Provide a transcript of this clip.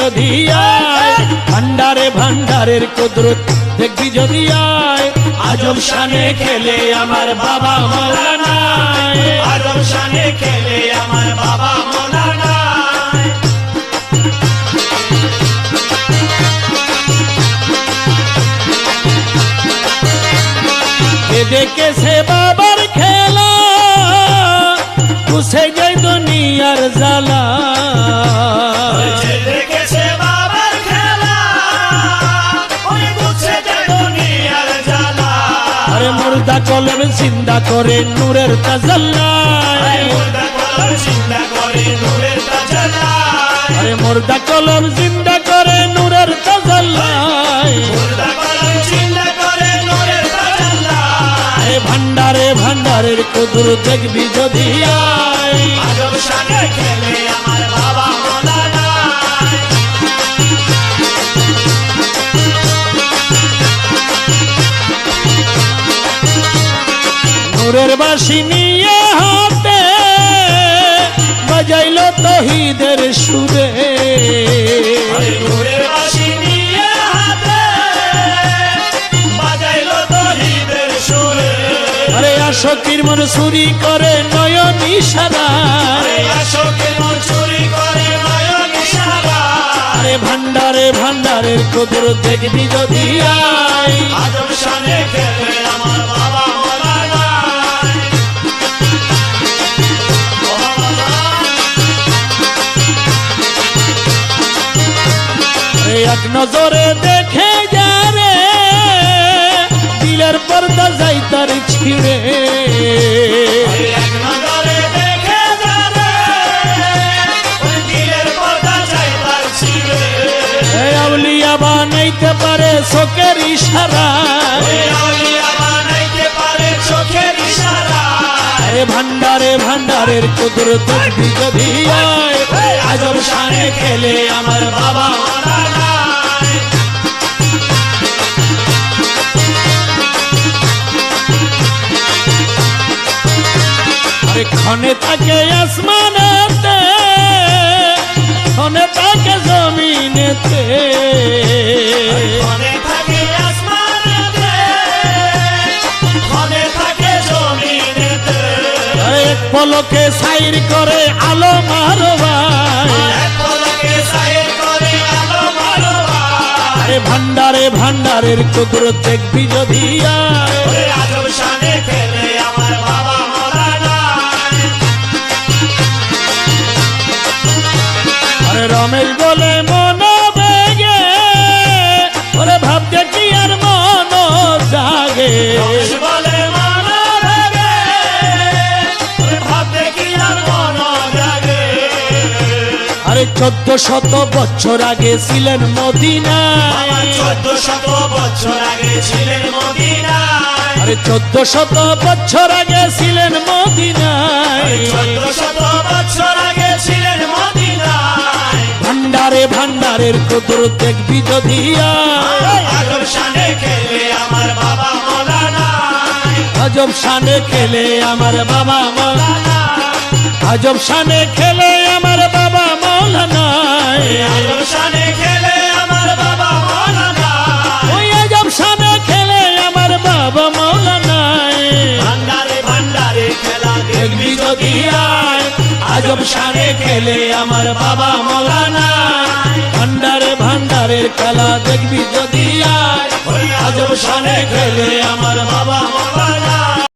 যদি আয় ভান্ডারে ভান্ডারের কুদরত দেখবি যদি আয়। আজম শানে খেলে আমার বাবা মৌলানা। আজম শানে খেলে আমার বাবা মুর্দা কলম চিন্তা করে নূরের তাজাল্লায়। মুর্দা কলম চিন্তা করে নূরের তাজাল্লা আরে মুর্দা কলম চিন্তা করে নূরের তাজাল্লায়। মুর্দা কলম চিন্তা করে নূরের তাজাল্লা আরে ভান্ডারে ভান্ডারের কুদুর দেখবি যদি আয়। আজব খেলে আমার বাবা। বাসি নিয়ে হাতে বাজাইল তহিদের সুরে। আরে আশকির মন চুরি করে নয়ন ইশারা। আরে ভান্ডারে ভান্ডারের কুদুর দেখবি যদি শানে খেলে আমার বাবা। এক নজরে দেখে যা রে। দিলের পর্দা যাই তার ছিঁড়ে। বানাইতে পারে চোখের ইশারা। ভান্ডারে ভান্ডারের কুদুর দেখবি যদি আজব শানে খেলে আমার বাবা ক্ষণে থাকে আসমানেতে ক্ষণে থাকে জমিনেতে। মনে মনে এক পলকে সাইর করে আলো আরে ভান্ডারে ভান্ডারের কুদুর দেখবি যদি বলে মন বেগে ওরে ভাবতে কি আর মন জাগে? বলে মন লাগে ভাবতে কি আর মন জাগে? আরে চোদ্দ শত বছর আগে ছিলেন মদিনায়। চোদ্দ শত বছর আগে ছিলেন মদিনায়। আরে চোদ্দ শত বছর আগে ছিলেন মদিনায়। চোদ্দ শত বছর আগে ছিলেন মদিনায় ভান্ডারে ভান্ডারের কুদুর দেখবি যদি আজব শানে খেলে আমার বাবা মৌলানা। আজব শানে খেলে আমার বাবা মৌলানা। আজব শানে খেলে আমার বাবা মৌলানায় আজব শানে খেলে আমার বাবা মৌলানা। ওই আজব শানে খেলে আমার বাবা মৌলানায় ভান্ডারে ভান্ডারে খেলা দেখবি যদি আজব শানে খেলে আমার বাবা মৌলানা। ভান্ডারের খেলা দেখবি যদি আয়। আজব শানে খেলে আমার বাবা মৌলানা